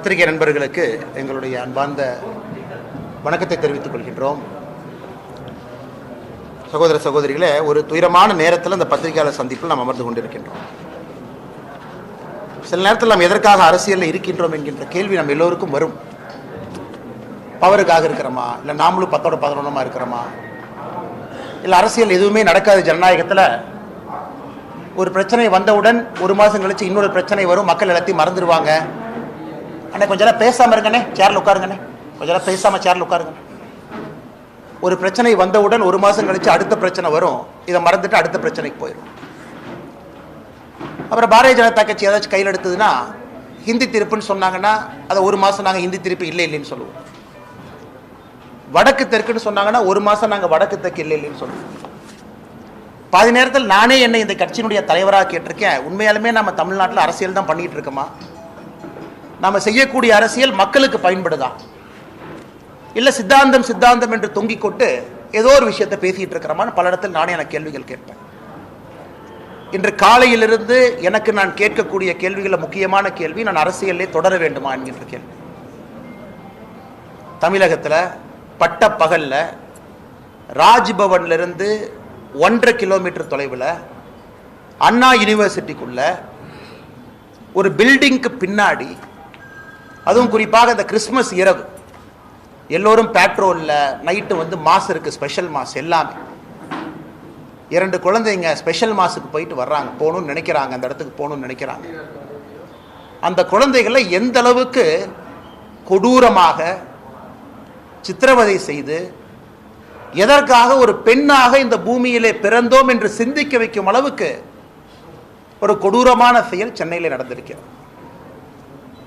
பத்திரிகை நண்பர்களுக்கு எங்களுடைய அன்பார்ந்த வணக்கத்தை தெரிவித்துக் கொள்கின்றோம். சகோதர சகோதரிகளே ஒரு துயரமான நேரத்தில் அந்த பத்திரிகையாளர் சந்திப்பில் நாம் அமர்ந்து கொண்டிருக்கின்றோம். சில நேரத்தில் நாம் எதற்காக அரசியலில் இருக்கின்றோம் என்கின்ற கேள்வி நம்ம எல்லோருக்கும் வரும். பவருக்காக இருக்கிறோமா? இல்லை நாமளும் பத்தோட பதினொன்றமாக இருக்கிறோமா? இல்லை அரசியல் எதுவுமே நடக்காது ஜனநாயகத்தில் ஒரு பிரச்சனை வந்தவுடன் ஒரு மாதம் கழிச்சு இன்னொரு பிரச்சனை வரும் மக்கள் எல்லாத்தையும் மறந்துடுவாங்க அண்ணே கொஞ்ச நேரம் பேசாமல் இருங்கண்ணே. சேரில் உட்காருங்கண்ணே. கொஞ்ச நேரம் பேசாமல் சேரில் உட்காருங்க. ஒரு பிரச்சனை வந்தவுடன் ஒரு மாதம் கழிச்சு அடுத்த பிரச்சனை வரும். இதை மறந்துட்டு அடுத்த பிரச்சனைக்கு போயிடும் அப்புறம் பாரதிய ஜனதா கட்சி ஏதாச்சும் கையில் எடுத்ததுன்னா ஹிந்தி திருப்புன்னு சொன்னாங்கன்னா அதை ஒரு மாதம் நாங்கள் ஹிந்தி திருப்பு இல்லை இல்லைன்னு சொல்லுவோம். வடக்கு தெற்குன்னு சொன்னாங்கன்னா ஒரு மாதம் நாங்கள் வடக்கு தெற்கு இல்லை இல்லைன்னு சொல்லுவோம். பாதி நேரத்தில் நானே என்னை இந்த கட்சியினுடைய தலைவராக கேட்டிருக்கேன். உண்மையாலுமே நம்ம தமிழ்நாட்டில் அரசியல் தான் பண்ணிகிட்டு இருக்கோமா? நாம செய்யக்கூடிய அரசியல் மக்களுக்கு பயன்படுதா? இல்லை சித்தாந்தம் சித்தாந்தம் என்று தொங்கிக் கொண்டு ஏதோ ஒரு விஷயத்தை பேசிட்டு இருக்கிறமான பல இடத்தில் நானே எனக்கு கேள்விகள் கேட்பேன். இன்று காலையிலிருந்து எனக்கு நான் கேட்கக்கூடிய கேள்விகளில் முக்கியமான கேள்வி நான் அரசியலே தொடர வேண்டுமா என்கின்ற கேள்வி. தமிழகத்தில் பட்ட பகலில் ராஜ்பவன்லேருந்து ஒன்றரை கிலோமீட்டர் தொலைவில் அண்ணா யூனிவர்சிட்டிக்குள்ள ஒரு பில்டிங்க்கு பின்னாடி அதுவும் குறிப்பாக இந்த கிறிஸ்மஸ் இரவு. எல்லோரும் பேட்ரோலில் நைட்டு வந்து மாஸ் இருக்குது ஸ்பெஷல் மாஸ் எல்லாமே. இரண்டு குழந்தைங்க ஸ்பெஷல் மாஸுக்கு போயிட்டு வர்றாங்க. போகணும்னு நினைக்கிறாங்க அந்த இடத்துக்கு போகணும்னு நினைக்கிறாங்க. அந்த குழந்தைகளை எந்த அளவுக்கு கொடூரமாக சித்திரவதை செய்து எதற்காக ஒரு பெண்ணாக இந்த பூமியிலே பிறந்தோம் என்று சிந்திக்க வைக்கும் அளவுக்கு ஒரு கொடூரமான செயல் சென்னையில் நடந்திருக்கிறது.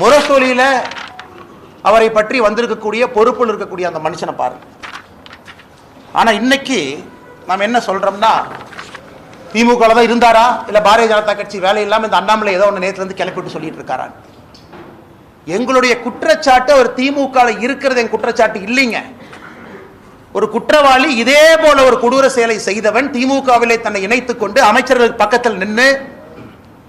முரசொலியில அவரை பற்றி வந்திருக்கக்கூடிய பொறுப்பில் இருக்கக்கூடிய அந்த மனுஷனை பாருங்க ஆனா இன்னைக்கு நாம் என்ன சொல்றோம்னா திமுக தான் இருந்தாரா? இல்ல பாரதிய ஜனதா கட்சி வேலை இல்லாம இந்த அண்ணாமலை ஏதோ ஒன்று நேத்துல இருந்து கிளப்பிட்டு சொல்லிட்டு இருக்காரா? எங்களுடைய குற்றச்சாட்டு அவர் திமுக இருக்கிறது என் குற்றச்சாட்டு இல்லைங்க. ஒரு குற்றவாளி இதே போல ஒரு கொடூர செயலை செய்தவன் திமுகவிலே தன்னை இணைத்துக் கொண்டு அமைச்சர்கள் பக்கத்தில் நின்று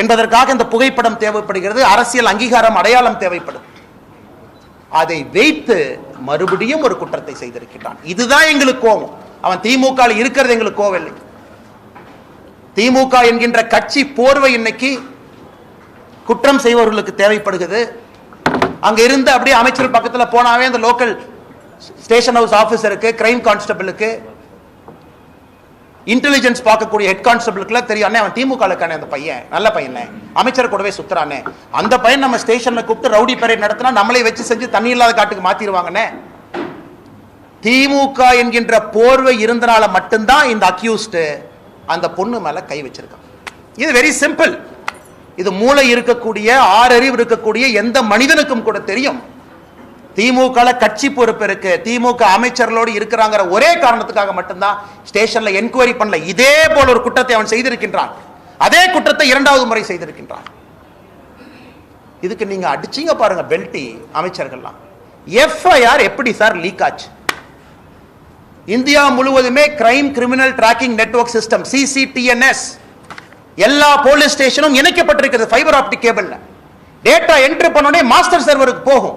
என்பதற்காக இந்த புகைப்படம் தேவைப்படுகிறது. அரசியல் அங்கீகாரம் அடையாளம் தேவைப்படும். அதை வைத்து மறுபடியும் ஒரு குற்றத்தை செய்திருக்கிறான் இதுதான் எங்களுக்கு கோபம். அவன் திமுக இருக்கிறது எங்களுக்கு கோவில்லை திமுக என்கின்ற கட்சி போர்வை இன்னைக்கு குற்றம் செய்பவர்களுக்கு தேவைப்படுகிறது. அங்க இருந்து அப்படியே அமைச்சர் பக்கத்தில் போனாவே அந்த லோக்கல் ஸ்டேஷன் ஹவுஸ் ஆபீசருக்கு கிரைம் கான்ஸ்டபிளுக்கு இன்டெலிஜென்ஸ் பார்க்கக்கூடிய ஹெட் கான்ஸ்டபிளுக்குலாம் தெரியும். அண்ணே அவன் திமுக அந்த பையன். நல்ல பையனே. அமைச்சர் கூடவே சுத்துறானே. அந்த பையன் நம்ம ஸ்டேஷன்ல கூப்பிட்டு ரவுடி பரேட் நடத்தினா நம்மளே வச்சு செஞ்சு தண்ணி இல்லாத காட்டுக்கு மாத்திருவாங்கண்ணே. திமுக என்கின்ற போர்வை இருந்தனால மட்டும்தான் இந்த அக்யூஸ்டு அந்த பொண்ணு மேல கை வச்சிருக்கான். இது வெரி சிம்பிள் இது மூளை இருக்கக்கூடிய ஆறறிவு இருக்கக்கூடிய எந்த மனிதனுக்கும் கூட தெரியும். திமுக கட்சி பொறுப்பு இருக்கு திமுக அமைச்சர்களோடு இருக்கிறாங்கிற ஒரே காரணத்துக்காக மட்டும்தான் ஸ்டேஷன்ல என்கொயரி பண்ணல. இதே போல ஒரு குற்றத்தை அவன் செய்திருக்கின்றான். அதே குற்றத்தை இரண்டாவது முறை செய்திருக்கின்றான். இதுக்கு நீங்க அடிச்சீங்க பாருங்க பெல்டி அமைச்சர்கள்லாம். எஃப்ஐஆர் எப்படி சார் லீக் ஆச்சு? இந்தியா முழுவதுமே crime criminal tracking network system CCTNS எல்லா போலீஸ் ஸ்டேஷனும் இணைக்கப்பட்டிருக்கிறது ஃபைபர் ஆப்டிக் கேபிள்ல டேட்டா என்ட்ரி பண்ணோடனே மாஸ்டர் சர்வருக்கு போகும்.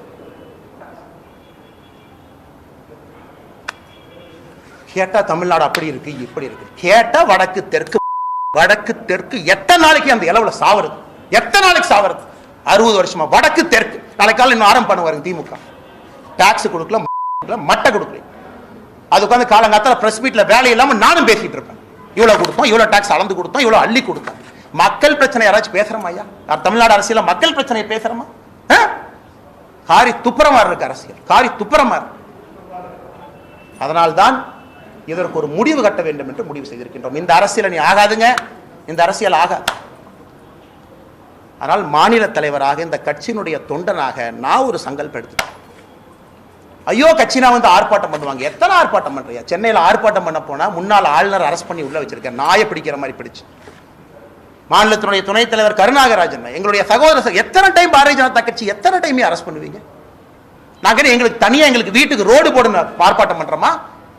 கேட்டா தமிழ்நாடு அப்படி இருக்கு இப்படி இருக்கு. கேட்டா வடக்கு தெற்கு வடக்கு தெற்கு. எத்தனை நாளைக்கு அந்த இளவுல சாவறது? எத்தனை நாளைக்கு சாவறது? அறுபது வருஷமா. வடக்கு தெற்கு. நாளைக்கு இன்னும் ஆரம்பம் பண்ணுவாருங்க திமுக. டாக்ஸ் கொடுக்கல மட்டை கொடுக்கல. அது உட்காந்து காலங்காத்தால பிரஸ் மீட்ல வேலை இல்லாம நானும் பேசிட்டு இருப்பேன். இவ்வளவு கொடுத்தோம் இவ்வளவு டாக்ஸ் அளந்து கொடுத்தோம் இவ்வளவு அள்ளி கொடுத்தோம். மக்கள் பிரச்சனை யாராச்சும் பேசுறோமா ஐயா? தமிழ்நாடு அரசியல மக்கள் பிரச்சனையை பேசுறோமா? காரி துப்புரமா இருக்கு அரசியல். காரி துப்புரமா இருக்கு அதனால்தான் இதற்கு ஒரு முடிவு கட்ட வேண்டும் என்று முடிவு செய்திருக்கின்றோம். இந்த அரசியல் நீ ஆகாதுங்க. இந்த அரசியல் ஆகாது ஆனால் மாநில தலைவராக இந்த கட்சியினுடைய தொண்டனாக நான் ஒரு சங்கல்பம் எடுத்துட்டேன். ஐயோ கட்சினா வந்து ஆர்ப்பாட்டம் பண்ணுவாங்க. எத்தனை ஆர்ப்பாட்டம் பண்றியா? சென்னையில் ஆர்ப்பாட்டம் பண்ண போனா முன்னாள் ஆளுநர் அரெஸ்ட் பண்ணி உள்ள வச்சிருக்கேன். நாயை பிடிக்கிற மாதிரி பிடிச்சு. மாநிலத்தினுடைய துணைத் தலைவர் கருணாகராஜன் எங்களுடைய சகோதர எத்தனை டைம் பாரதிய ஜனதா கட்சி எத்தனை டைம் அரெஸ்ட் பண்ணுவீங்க? நாங்கள் எங்களுக்கு தனியா எங்களுக்கு வீட்டுக்கு ரோடு போடுன்னு ஆர்ப்பாட்டம் பண்றோமா?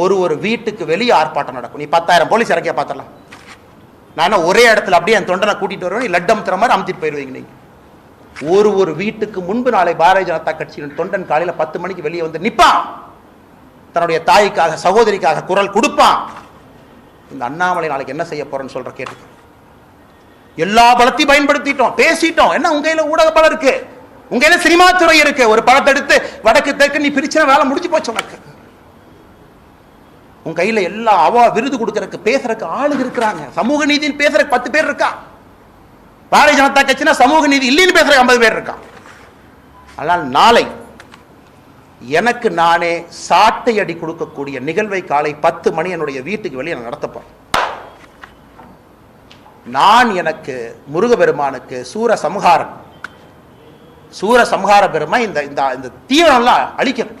ஒரு ஒரு வீட்டுக்கு வெளியே ஆர்ப்பாட்டம் நடக்கும். நீ பத்தாயிரம் போலீஸ் இறக்கிய பார்த்துடலாம். நான் ஒரே இடத்துல அப்படியே என் தொண்டனை கூட்டிட்டு வருவேன். நீ லட்டு மாதிரி அமுத்திட்டு போயிடுவீங்க நீங்கள் ஒரு ஒரு வீட்டுக்கு முன்பு நாளை பாரதிய ஜனதா கட்சியின் தொண்டன் காலையில் பத்து மணிக்கு வெளியே வந்து நிற்பான் தன்னுடைய தாய்க்காக சகோதரிக்காக குரல் கொடுப்பான். இந்த அண்ணாமலை நாளைக்கு என்ன செய்ய போறேன்னு சொல்ற கேட்டு எல்லா பலத்தையும் பயன்படுத்திட்டோம். பேசிட்டோம். என்ன உங்க கையில ஊடக பலம் இருக்கு? உங்க கையில சினிமா துறை இருக்கு. ஒரு படத்தை எடுத்து வடக்கு தெற்கு நீ பிரிச்சுனா வேலை முடிஞ்சு போச்சு உனக்கு. உன் கையில எல்லா அவா விருது கொடுக்கறக்கு பேசுறதுக்கு ஆளுங்க இருக்கிறாங்க. சமூக நீதினு பேசுறதுக்கு பத்து பேர் இருக்கா? பாரதிய ஜனதா கட்சினா சமூக நீதி இல்லைன்னு பேசுற ஐம்பது பேர் இருக்கான் ஆனால் நாளை எனக்கு நானே சாட்டை அடி கொடுக்கக்கூடிய நிகழ்வை காலை பத்து மணி என்னுடைய வீட்டுக்கு வெளியே நான் நடத்தப்பேன் நான் எனக்கு முருகபெருமானுக்கு சூர சம்ஹாரம். சூர சம்ஹார பெருமை இந்த இந்த இந்த தீவிரம்லாம் அழிக்கணும்.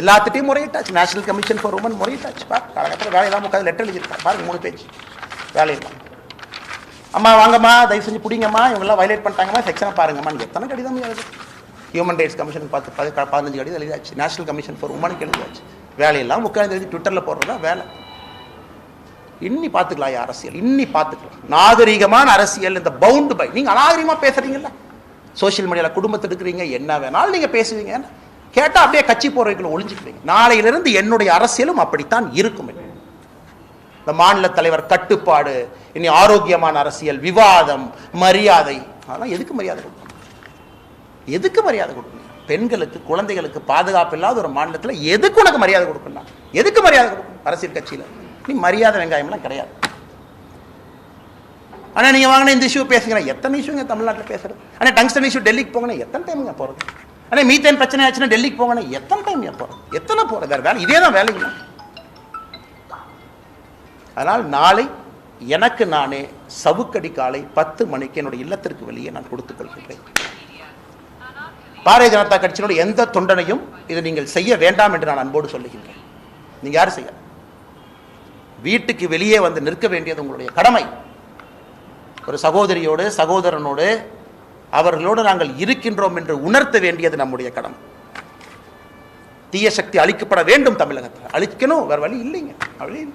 எல்லாத்துட்டையும் முறையிட்டாச்சு. நேஷனல் கமிஷன் ஃபார் உமன் முறையிட்டாச்சு. பா காலகட்டத்தில் வேலையெல்லாம் உட்காந்து லெட்டர் எழுதியிருக்காங்க பாருங்க மூணு பேஜ். வேலையெல்லாம். அம்மா வாங்கம்மா தயவு செஞ்சு பிடிங்கம்மா இவங்கெல்லாம் வயலேட் பண்ணிட்டாங்கம்மா செக்ஷனை பாருங்கம்மான்னு எத்தனை கடிதம் எழுது? ஹியூமன் ரைட்ஸ் கமிஷன் பார்த்து பதி பதினஞ்சு கடிதம் எழுதியாச்சு. நேஷனல் கமிஷன் ஃபார் உமனுக்கு எழுதியாச்சு. வேலையெல்லாம் உட்காந்து எழுதி ட்விட்டரில் போடுறதா வேலை. இன்னி பார்த்துக்கலாம் அரசியல். இன்னி பார்த்துக்கலாம். நாகரிகமான அரசியல் இந்த பவுண்டு பை நீங்கள் அநாகரிகமா பேசுறீங்கல்ல? சோஷியல் மீடியாவில் குடும்பத்தை எடுக்கிறீங்க என்ன வேணாலும் நீங்கள் பேசுவீங்க கேட்டா அப்படியே கட்சி போறவைகளை ஒளிஞ்சுக்குவீங்க. நாளையிலிருந்து என்னுடைய அரசியலும் அப்படித்தான் இருக்கும் இந்த மாநில தலைவர் கட்டுப்பாடு இனி ஆரோக்கியமான அரசியல் விவாதம் மரியாதை அதெல்லாம் எதுக்கு மரியாதை கொடுக்கணும்? எதுக்கு மரியாதை கொடுக்கணும்? பெண்களுக்கு குழந்தைகளுக்கு பாதுகாப்பு இல்லாத ஒரு மாநிலத்தில் எதுக்கு உனக்கு மரியாதை கொடுக்கணும் எதுக்கு மரியாதை கொடுக்கணும்? அரசியல் கட்சியில். நீ மரியாதை வெங்காயம்லாம் கிடையாது. ஆனால் நீங்கள் வாங்கின இந்த இஷ்யூ பேசுகிறேன் எத்தனை இஷ்யூங்க தமிழ்நாட்டில் பேசுறது? ஆனால் டங்ஸ்டன் இஷ்யூ டெல்லிக்கு போங்கன்னா எத்தனை டைமுங்க போகிறது அதே மீத்தேன் பிரச்சனை ஆச்சுன்னா டெல்லிக்கு போங்கண்ணே. எத்தனை டைம் போகிறது எத்தனை போகிறது வேறு வேலை இதே தான் வேலைங்க. அதனால் நாளை எனக்கு நானே சவுக்கடி காலை பத்து மணிக்கு என்னுடைய இல்லத்திற்கு வெளியே நான் கொடுத்துக் கொள்கின்றேன். பாரதிய ஜனதா கட்சியினுடைய எந்த தொண்டனையும் இதை நீங்கள் செய்ய வேண்டாம் என்று நான் அன்போடு சொல்லுகின்றேன். நீங்க யாரும் செய்ய? வீட்டுக்கு வெளியே வந்து நிற்க வேண்டியது உங்களுடைய கடமை. ஒரு சகோதரியோடு சகோதரனோடு அவர்களோடு நாங்கள் இருக்கின்றோம் என்று உணர்த்த வேண்டியது நம்முடைய கடமை. தீய சக்தி அழிக்கப்பட வேண்டும் தமிழகத்தில். அழிக்கணும் வேற வழி இல்லைங்க. வழி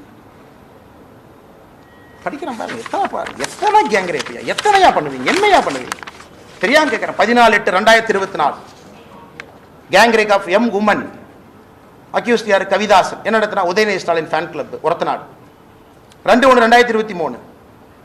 பாருங்க எத்தனை பாருங்க எத்தனை கேங்கரேப்பியா எத்தனையா பண்ணுவீங்க என்னையா பண்ணுவீங்க? தெரியாம கேட்கிறேன் பதினாலு எட்டு ரெண்டாயிரத்தி இருபத்தி நாலு கேங்ரேக் ஆஃப் எம் உமன் அக்யூஸ்ட் யார்? கவிதாசன். என்ன நடத்தினா? உதயநிதி ஸ்டாலின் ஃபேன் கிளப் ஒரத்தநாடு ரெண்டு ஒன்று ரெண்டாயிரத்தி இருபத்தி மூணு.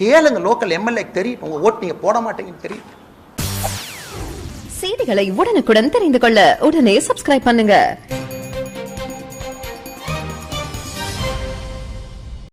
கேளுங்க லோக்கல் எம்எல்ஏ தெரியும். உங்க ஓட்டு நீங்க போட மாட்டீங்கன்னு தெரியும். செய்திகளை உடனுக்குடன் தெரிந்து கொள்ள உடனே சப்ஸ்கிரைப் பண்ணுங்க.